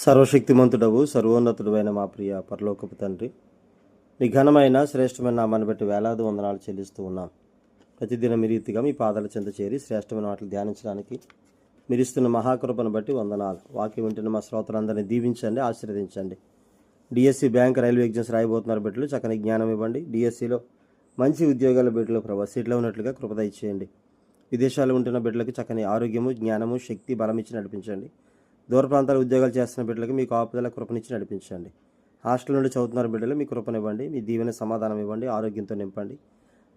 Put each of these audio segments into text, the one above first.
సర్వశక్తిమంతుడవు సర్వోన్నతుడైన మా ప్రియ పరలోకపు తండ్రి. నిఘనమైన శ్రేష్టమైన నామాన్ని బట్టి వేలాది వందనాలు చెల్లిస్తూ ఉన్నాం. ప్రతిదినం మీ రీతిగా మీ పాదాల చెంత చేరి శ్రేష్టమైన వాటిని ధ్యానించడానికి మీరు ఇస్తున్న మహాకృపను బట్టి వందనాలు. వాక్యం వింటున్న మా శ్రోతలందరినీ దీవించండి ఆశీర్వదించండి. డిఎస్సి బ్యాంక్ రైల్వే ఎగ్జామ్స్ రాయబోతున్నారు బిడ్డలు చక్కని జ్ఞానం ఇవ్వండి. డిఎస్సిలో మంచి ఉద్యోగాల బిడ్డలు ప్రభావ సీట్లో ఉన్నట్లుగా కృపద ఇచ్చేయండి విదేశాలు ఉంటున్న బిడ్డలకు చక్కని ఆరోగ్యము జ్ఞానము శక్తి బలం ఇచ్చి నడిపించండి. దూర ప్రాంతాల ఉద్యోగాలు చేస్తున్న బిడ్డలకు మీ కాపుదల కృపనిచ్చి నడిపించండి. హాస్టల్ నుండి చదువుతున్న బిడ్డలు మీ కృపనివ్వండి. మీ దీవెన సమాధానం ఇవ్వండి. ఆరోగ్యంతో నింపండి.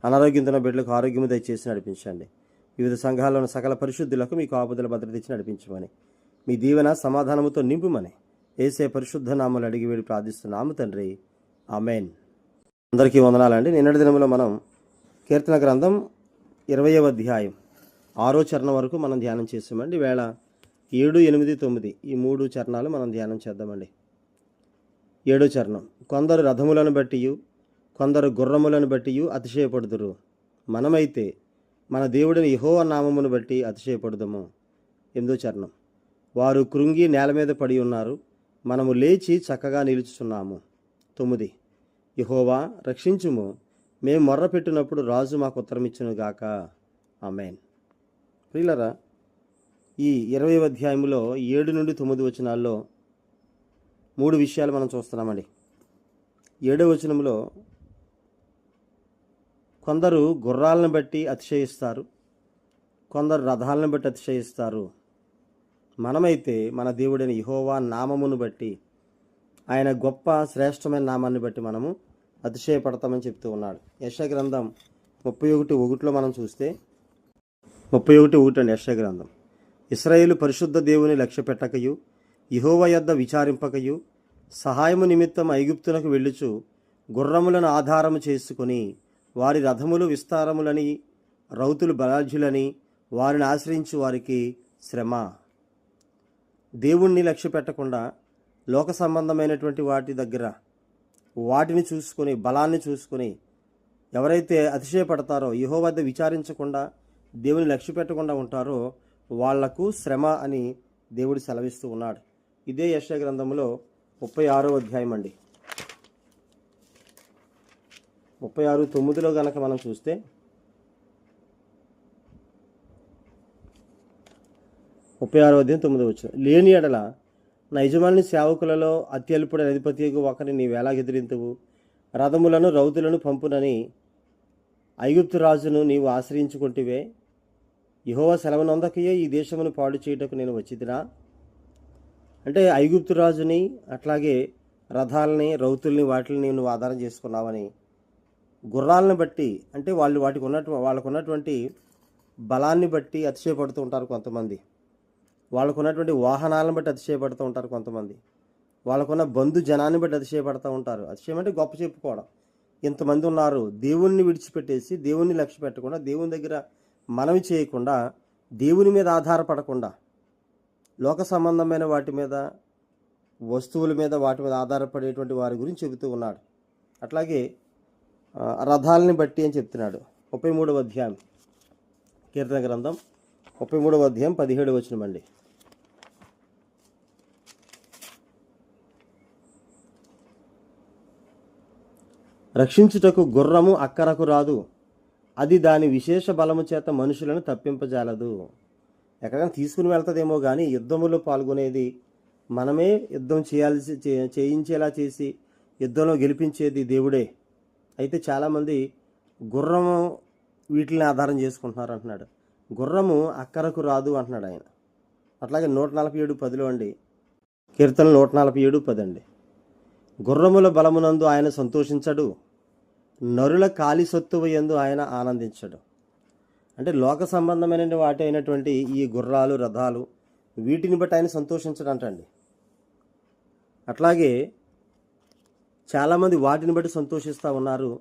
అనారోగ్యంతో ఉన్న బిడ్డలకు ఆరోగ్యము దయచేసి నడిపించండి. వివిధ సంఘాల్లో ఉన్న సకల పరిశుద్ధులకు మీ కాపుదల భద్రత ఇచ్చి నడిపించమని మీ దీవెన సమాధానముతో నింపుమని ఏసే పరిశుద్ధ నామలు అడిగి వేడి ప్రార్థిస్తున్నాము తండ్రి. అమెన్ అందరికీ వందనాలండి. నిన్నటి దినంలో మనం కీర్తన గ్రంథం ఇరవయవ అధ్యాయం ఆరో చరణం వరకు మనం ధ్యానం చేసామండి. వేళ ఏడు ఎనిమిది తొమ్మిది. ఈ మూడు చరణాలు మనం ధ్యానం చేద్దామండి. ఏడో చరణం. కొందరు రథములను బట్టియు కొందరు గుర్రములను బట్టియు అతిశయపడుదురు. మనమైతే మన దేవుడిని యహో నామమును బట్టి అతిశయపడుదము. ఎనిమిదో చరణం. వారు కృంగి నేల మీద పడి ఉన్నారు. మనము లేచి చక్కగా నిలుచుచున్నాము. తొమ్మిది. యహోవా రక్షించుము. మేము మొర్ర పెట్టినప్పుడు రాజు మాకు ఉత్తరమిచ్చును గాక ఆమెన్. ప్రియులరా ఈ ఇరవై అధ్యాయంలో ఏడు నుండి తొమ్మిది వచనాల్లో మూడు విషయాలు మనం చూస్తున్నామండి. ఏడో వచనంలో కొందరు గుర్రాలను బట్టి అతిశయిస్తారు కొందరు రథాలను బట్టి అతిశయిస్తారు. మనమైతే మన దేవుడైన యహోవా నామమును బట్టి ఆయన గొప్ప శ్రేష్టమైన నామాన్ని బట్టి మనము అతిశయపడతామని చెప్తూ ఉన్నాడు. యశ గ్రంథం ముప్పై ఒకటి ఒకటిలో మనం చూస్తే ముప్పై ఒకటి ఒకటి అండి యశగ్రంథం ఇస్రాయేలు పరిశుద్ధ దేవుని లక్ష్య పెట్టకయు ఇహోవ యొద్ద విచారింపకయు సహాయము నిమిత్తం ఐగుప్తునకు వెళ్ళుచు గుర్రములను ఆధారము చేసుకుని వారి రథములు విస్తారములని రౌతులు బలాఢ్యులని వారిని ఆశ్రయించు వారికి శ్రమ. దేవుణ్ణి లక్ష్య పెట్టకుండా లోక సంబంధమైనటువంటి వాటి దగ్గర వాటిని చూసుకొని బలాన్ని చూసుకొని ఎవరైతే అతిశయపడతారో యహో వద్ద విచారించకుండా దేవుని లక్ష్య పెట్టకుండా ఉంటారో వాళ్ళకు శ్రమ అని దేవుడు సెలవిస్తూ ఉన్నాడు. ఇదే యశ గ్రంథంలో ముప్పై ఆరో అధ్యాయం అండి. ముప్పై ఆరు తొమ్మిదిలో కనుక మనం చూస్తే ముప్పై ఆరో అధ్యాయం తొమ్మిది వచ్చిన లేని ఎడల నా యజమాని సేవకులలో అత్యల్పుడు అధిపతికి ఒకరిని నీ ఎలాగెదిరింతువు? రథములను రౌతులను పంపునని ఐగుప్తు రాజును నీవు ఆశ్రయించుకుంటివే యహోవ సెలవునందకయే ఈ దేశమును పాడు చేయుటకు నేను వచ్చిదిరా అంటే ఐగుప్తు రాజుని అట్లాగే రథాలని రౌతుల్ని వాటిని నేను ఆధారం చేసుకున్నావని గుర్రాలను బట్టి అంటే వాళ్ళు వాటికి ఉన్నట్టు వాళ్ళకు ఉన్నటువంటి బలాన్ని బట్టి అతిశయపడుతూ ఉంటారు కొంతమంది. వాళ్ళకు ఉన్నటువంటి వాహనాలను బట్టి అతిశయపడుతూ ఉంటారు కొంతమంది. వాళ్ళకున్న బంధు జనాన్ని బట్టి అతిశయపడుతూ ఉంటారు. అతిశయం అంటే గొప్ప చెప్పుకోవడం. ఇంతమంది ఉన్నారు. దేవుణ్ణి విడిచిపెట్టేసి దేవుణ్ణి లక్ష్య పెట్టకుండా దేవుని దగ్గర మనవి చేయకుండా దేవుని మీద ఆధారపడకుండా లోక సంబంధమైన వాటి మీద వస్తువుల మీద వాటి మీద ఆధారపడేటువంటి వారి గురించి చెబుతూ ఉన్నాడు. అట్లాగే రథాలని బట్టి అని చెప్తున్నాడు. ముప్పై మూడవ అధ్యాయం. కీర్తన గ్రంథం ముప్పై మూడవ అధ్యాయం పదిహేడు వచ్చినమండి రక్షించుటకు గుర్రము అక్కరకు రాదు. అది దాని విశేష బలము చేత మనుషులను తప్పింపజాలదు. ఎక్కడైనా తీసుకుని వెళ్తుందేమో కానీ యుద్ధములో పాల్గొనేది మనమే యుద్ధం చేయాల్సి చే- చేయించేలా చేసి యుద్ధంలో గెలిపించేది దేవుడే. అయితే చాలామంది గుర్రము వీటిని ఆధారం చేసుకుంటున్నారు అంటున్నాడు. గుర్రము అక్కరకు రాదు అంటున్నాడు ఆయన. అట్లాగే నూట నలభై ఏడు పదిలో అండి. కీర్తన నూట నలభై ఏడు పది అండి. గుర్రముల బలమునందు ఆయన సంతోషించడు. నరుల కాలి సొత్తువ ఎందు ఆయన ఆనందించడు. అంటే లోక సంబంధమైన వాటి అయినటువంటి ఈ గుర్రాలు రథాలు వీటిని బట్టి ఆయన సంతోషించడంటండి. అట్లాగే చాలామంది వాటిని బట్టి సంతోషిస్తూ ఉన్నారు.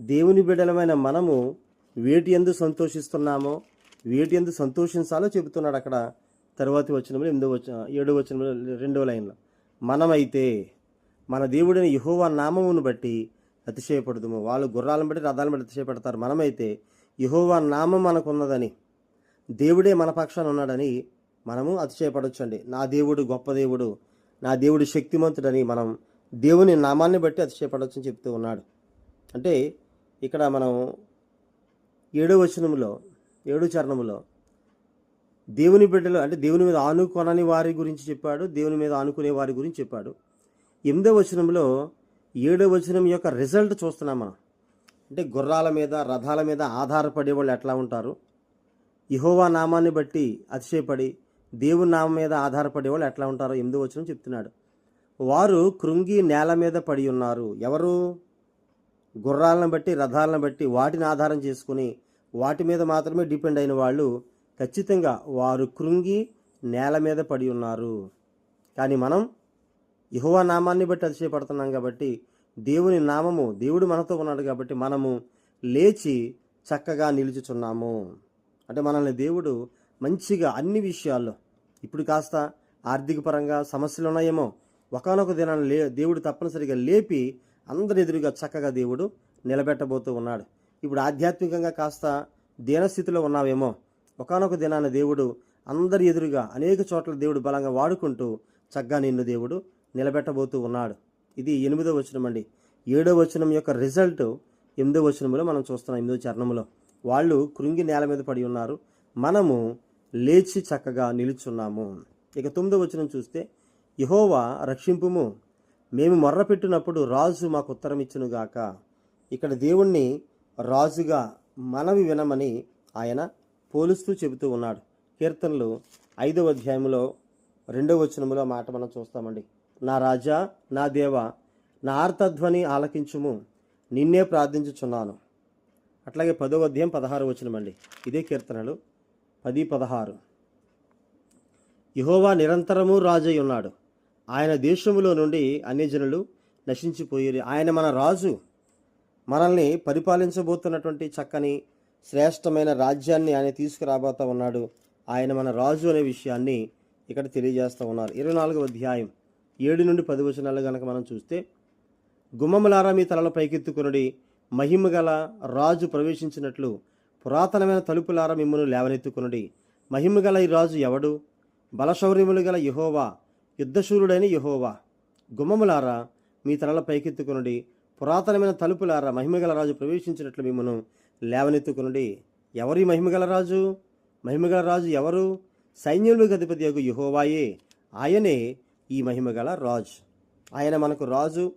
దేవుని బిడ్డలమైన మనము వేటి ఎందు సంతోషిస్తున్నామో వేటి ఎందు సంతోషించాలో చెబుతున్నాడు అక్కడ తర్వాత వచ్చిన ఎనిమిదో వచ్చిన ఏడో వచ్చిన రెండో లైన్లో. మనమైతే మన దేవుడిని యహోవా నామమును బట్టి అతిశయపడదుము వాళ్ళు గుర్రాలను బట్టి రథాలను బట్టి అతిశయపడతారు మనమైతే యహోవా నామం మనకున్నదని దేవుడే మన పక్షాన ఉన్నాడని మనము అతిశయపడొచ్చండి నా దేవుడు గొప్ప దేవుడు నా దేవుడు శక్తిమంతుడని మనం దేవుని నామాన్ని బట్టి అతిశయపడవచ్చని చెప్తూ ఉన్నాడు. అంటే ఇక్కడ మనం ఏడో వచనములో ఏడో చరణములో దేవుని బిడ్డలు అంటే దేవుని మీద ఆనుకొనని వారి గురించి చెప్పాడు దేవుని మీద ఆనుకునే వారి గురించి చెప్పాడు. ఎనిమిదో వచనంలో ఏడో వచనం యొక్క రిజల్ట్ చూస్తున్నాం మనం. అంటే గుర్రాల మీద రథాల మీద ఆధారపడే వాళ్ళు ఎట్లా ఉంటారు? ఇహోవా నామాన్ని బట్టి అతిశయపడి దేవుని నామం మీద ఆధారపడే వాళ్ళు ఎట్లా ఉంటారో ఎనిమిదో వచనం చెప్తున్నాడు. వారు కృంగి నేల మీద పడి ఉన్నారు. ఎవరు? గుర్రాలను బట్టి రథాలను బట్టి వాటిని ఆధారం చేసుకుని వాటి మీద మాత్రమే డిపెండ్ అయిన వాళ్ళు ఖచ్చితంగా వారు కృంగి నేల మీద పడి ఉన్నారు. కానీ మనం యహోవా నామాన్ని బట్టి అతిశయపడుతున్నాం కాబట్టి దేవుని నామము దేవుడు మనతో ఉన్నాడు కాబట్టి మనము లేచి చక్కగా నిలుచుచున్నాము. అంటే మనల్ని దేవుడు మంచిగా అన్ని విషయాల్లో ఇప్పుడు కాస్త ఆర్థిక పరంగా సమస్యలు ఉన్నాయేమో ఒకనొక దినాన్ని లే దేవుడు తప్పనిసరిగా లేపి అందరి ఎదురుగా చక్కగా దేవుడు నిలబెట్టబోతూ ఉన్నాడు. ఇప్పుడు ఆధ్యాత్మికంగా కాస్త దీనస్థితిలో ఉన్నావేమో ఒకనొక దినాన దేవుడు అందరి ఎదురుగా అనేక చోట్ల దేవుడు బలంగా వాడుకుంటూ చక్కగా నిన్ను దేవుడు నిలబెట్టబోతూ ఉన్నాడు. ఇది ఎనిమిదో వచనం అండి. ఏడో వచనం యొక్క రిజల్ట్ ఎనిమిదో వచనంలో మనం చూస్తున్నాం ఎనిమిదో చరణంలో వాళ్ళు కృంగి నేల మీద పడి ఉన్నారు. మనము లేచి చక్కగా నిలుచున్నాము. ఇక తొమ్మిదో వచనం చూస్తే యహోవా రక్షింపుము. మేము మొర్రపెట్టినప్పుడు రాజు మాకు ఉత్తరం ఇచ్చునుగాక. ఇక్కడ దేవుణ్ణి రాజుగా మనవి వినమని ఆయన పోలుస్తూ చెబుతూ ఉన్నాడు. కీర్తనలు ఐదవ అధ్యాయంలో రెండవ వచనములో మాట మనం చూస్తామండి. నా రాజా నా దేవ నా ఆర్తధ్వని ఆలకించుము. నిన్నే ప్రార్థించుచున్నాను. అట్లాగే పదో అధ్యాయం పదహారు వచనమండి ఇదే కీర్తనలు. పది పదహారు. యహోవా నిరంతరము రాజై ఉన్నాడు ఆయన దేశములో నుండి అన్యజనులు నశించిపోయి ఆయన మన రాజు. మనల్ని పరిపాలించబోతున్నటువంటి చక్కని శ్రేష్టమైన రాజ్యాన్ని ఆయన తీసుకురాబోతా ఉన్నాడు. ఆయన మన రాజు అనే విషయాన్ని ఇక్కడ తెలియజేస్తూ ఉన్నారు. ఇరవై నాలుగవ అధ్యాయం. ఏడు నుండి పది వచనాలు గనక మనం చూస్తే గుమ్మములారా మీ తలల పైకెత్తుకునుడి మహిమ గల రాజు ప్రవేశించినట్లు పురాతనమైన తలుపులారా మిమ్మల్ని లేవనెత్తుకునుడి. మహిమగల ఈ రాజు ఎవడు? బలశౌర్యములు గల యహోవా యుద్ధశూరుడైన యహోవా. గుమ్మములారా మీ తలల పైకెత్తుకునుడి పురాతనమైన తలుపులారా మహిమగల రాజు ప్రవేశించినట్లు మిమ్మను లేవనెత్తుకునుడి. ఎవరి మహిమగల రాజు? మహిమగల రాజు ఎవరు? సైన్యములకు అధిపతి యొక్క యహోవాయే. ఆయనే ఈ మహిమగల రాజు. ఆయన మనకు రాజు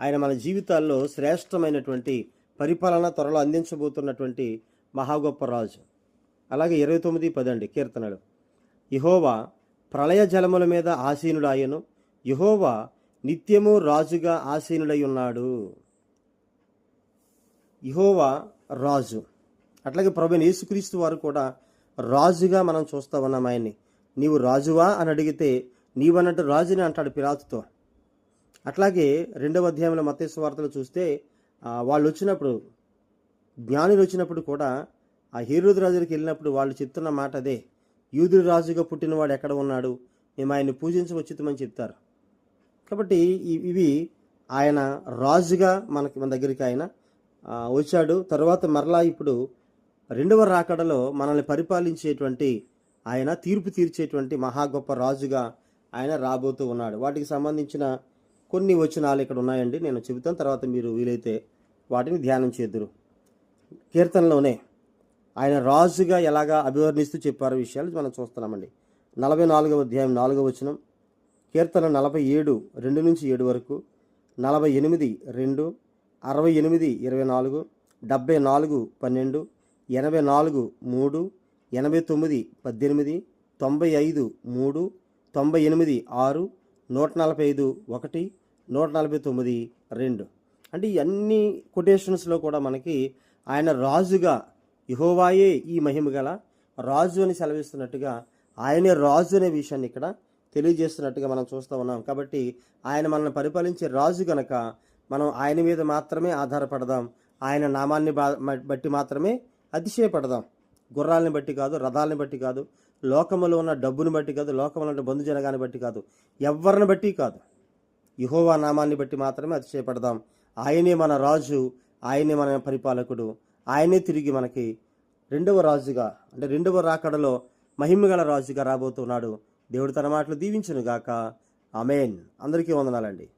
ఆయన మన జీవితాల్లో శ్రేష్టమైనటువంటి పరిపాలన త్వరలో అందించబోతున్నటువంటి మహా గొప్ప రాజు. అలాగే ఇరవై తొమ్మిది పదండి కీర్తనలు. యహోవా ప్రళయ జలముల మీద ఆసీనుడాయను యహోవా నిత్యము రాజుగా ఆసీనుడై ఉన్నాడు. యహోవా రాజు. అట్లాగే ప్రభు యేసుక్రీస్తు వారు కూడా రాజుగా మనం చూస్తా ఉన్నాం ఆయన్ని. నీవు రాజువా అని అడిగితే నీవన్నట్టు రాజుని అంటాడు పిరాతుతో. అట్లాగే రెండవ అధ్యాయంలో మతేశ్వ వార్తలు చూస్తే వాళ్ళు వచ్చినప్పుడు జ్ఞానులు వచ్చినప్పుడు కూడా ఆ హీరోదు రాజులకు వెళ్ళినప్పుడు వాళ్ళు చెప్తున్న మాట అదే. యూదుడు రాజుగా పుట్టినవాడు ఎక్కడ ఉన్నాడు? మేము ఆయన్ని పూజించవచ్చుతామని చెప్తారు. కాబట్టి ఇవి ఆయన రాజుగా మనకి మన దగ్గరికి ఆయన వచ్చాడు. తర్వాత మరలా ఇప్పుడు రెండవ రాకడలో మనల్ని పరిపాలించేటువంటి ఆయన తీర్పు తీర్చేటువంటి మహా గొప్ప రాజుగా ఆయన రాబోతూ ఉన్నాడు. వాటికి సంబంధించిన కొన్ని వచనాలు ఇక్కడ ఉన్నాయండి. నేను చెబుతాను. తర్వాత మీరు వీలైతే వాటిని ధ్యానం చేద్దురు. కీర్తనలోనే ఆయన రాజుగా ఎలాగా అభివర్ణిస్తూ చెప్పారు విషయాలు మనం చూస్తున్నామండి. నలభై నాలుగవ అధ్యాయం నాలుగవ వచనం. కీర్తన నలభై ఏడు రెండు నుంచి ఏడు వరకు నలభై ఎనిమిది రెండు అరవై ఎనిమిది ఇరవై నాలుగు డెబ్బై నాలుగు పన్నెండు ఎనభై నాలుగు మూడు ఎనభై తొమ్మిది పద్దెనిమిది తొంభై ఐదు మూడు తొంభై ఎనిమిది ఆరు నూట నలభై ఐదు ఒకటి నూట నలభై తొమ్మిది రెండు. అంటే ఈ అన్ని కొటేషన్స్లో కూడా మనకి ఆయన రాజుగా యహోవాయే ఈ మహిమ గల రాజు అని సెలవిస్తున్నట్టుగా ఆయనే రాజు అనే విషయాన్ని ఇక్కడ తెలియజేస్తున్నట్టుగా మనం చూస్తూ ఉన్నాం. కాబట్టి ఆయన మనల్ని పరిపాలించే రాజు గనక మనం ఆయన మీద మాత్రమే ఆధారపడదాం. ఆయన నామాన్ని బా- బట్టి మాత్రమే అతిశయపడదాం. గుర్రాలని బట్టి కాదు రథాలని బట్టి కాదు లోకములో ఉన్న డబ్బుని బట్టి కాదు లోకములో ఉన్న బంధుజనగాన్ని బట్టి కాదు ఎవరిని బట్టి కాదు. యహోవా నామాన్ని బట్టి మాత్రమే అతిశయపడదాం. ఆయనే మన రాజు ఆయనే మన పరిపాలకుడు ఆయనే తిరిగి మనకి రెండవ రాజుగా అంటే రెండవ రాకడలో మహిమగల రాజుగా రాబోతున్నాడు. దేవుడు తన మాటలు దీవించును గాక అమేన్ అందరికీ వందనాలండి.